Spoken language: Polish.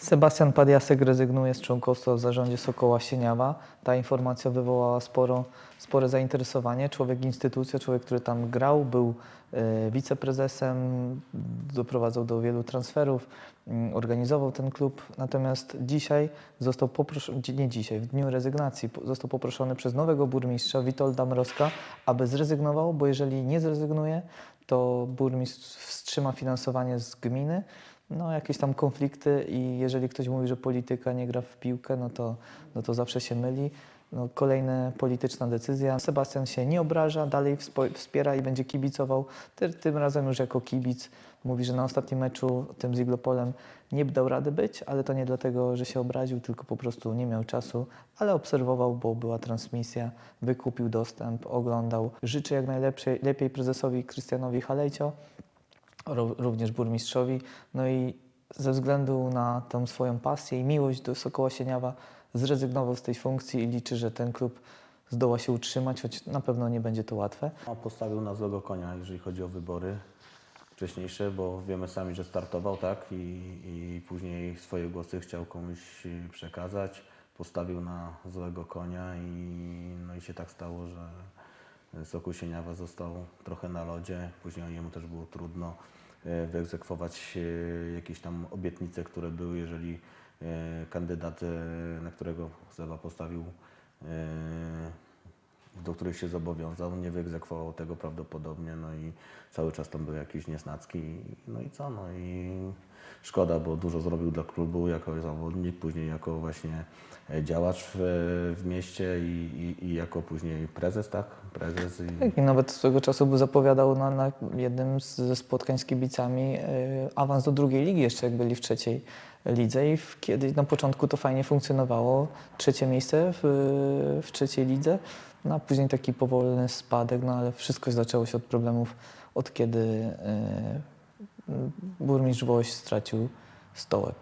Sebastian Padiasek rezygnuje z członkostwa w zarządzie Sokoła Sieniawa. Ta informacja wywołała sporo, spore zainteresowanie. Człowiek instytucja, człowiek, który tam grał, był e, wiceprezesem, doprowadzał do wielu transferów, mm, organizował ten klub. Natomiast dzisiaj został poproszony, nie dzisiaj, w dniu rezygnacji, został poproszony przez nowego burmistrza Witolda Mrozka, aby zrezygnował, bo jeżeli nie zrezygnuje, to burmistrz wstrzyma finansowanie z gminy. No, jakieś tam konflikty i jeżeli ktoś mówi, że polityka nie gra w piłkę, no to, no to zawsze się myli. No, kolejna polityczna decyzja. Sebastian się nie obraża, dalej wspiera i będzie kibicował. Ty, tym razem już jako kibic. Mówi, że na ostatnim meczu, tym z Iglopolem, nie dał rady być, ale to nie dlatego, że się obraził, tylko po prostu nie miał czasu, ale obserwował, bo była transmisja, wykupił dostęp, oglądał. Życzę jak najlepiej lepiej prezesowi Krystianowi Halejcio, również burmistrzowi. No i ze względu na tą swoją pasję i miłość do Sokoła Sieniawa zrezygnował z tej funkcji i liczy, że ten klub zdoła się utrzymać, choć na pewno nie będzie to łatwe. No, postawił na złego konia, jeżeli chodzi o wybory wcześniejsze, bo wiemy sami, że startował, tak? I, i później swoje głosy chciał komuś y, przekazać. Postawił na złego konia i, no i się tak stało, że Sokół Sieniawa został trochę na lodzie. Później jemu też było trudno e, wyegzekwować e, jakieś tam obietnice, które były, jeżeli e, kandydat, na którego Zeba postawił do których się zobowiązał, nie wyegzekwował tego prawdopodobnie, no i cały czas tam były jakieś niesnacki, no i co, no i szkoda, bo dużo zrobił dla klubu jako zawodnik, później jako właśnie e, działacz w, w mieście i, i, i jako później prezes, tak? Prezes i... Tak, I nawet swego czasu by zapowiadał na, na jednym ze spotkań z kibicami e, awans do drugiej ligi, jeszcze jak byli w trzeciej lidze i w, kiedy na początku to fajnie funkcjonowało, trzecie miejsce w, w trzeciej lidze, no a później taki powolny spadek, no ale wszystko zaczęło się od problemów, od kiedy e, burmistrz Woś stracił stołek.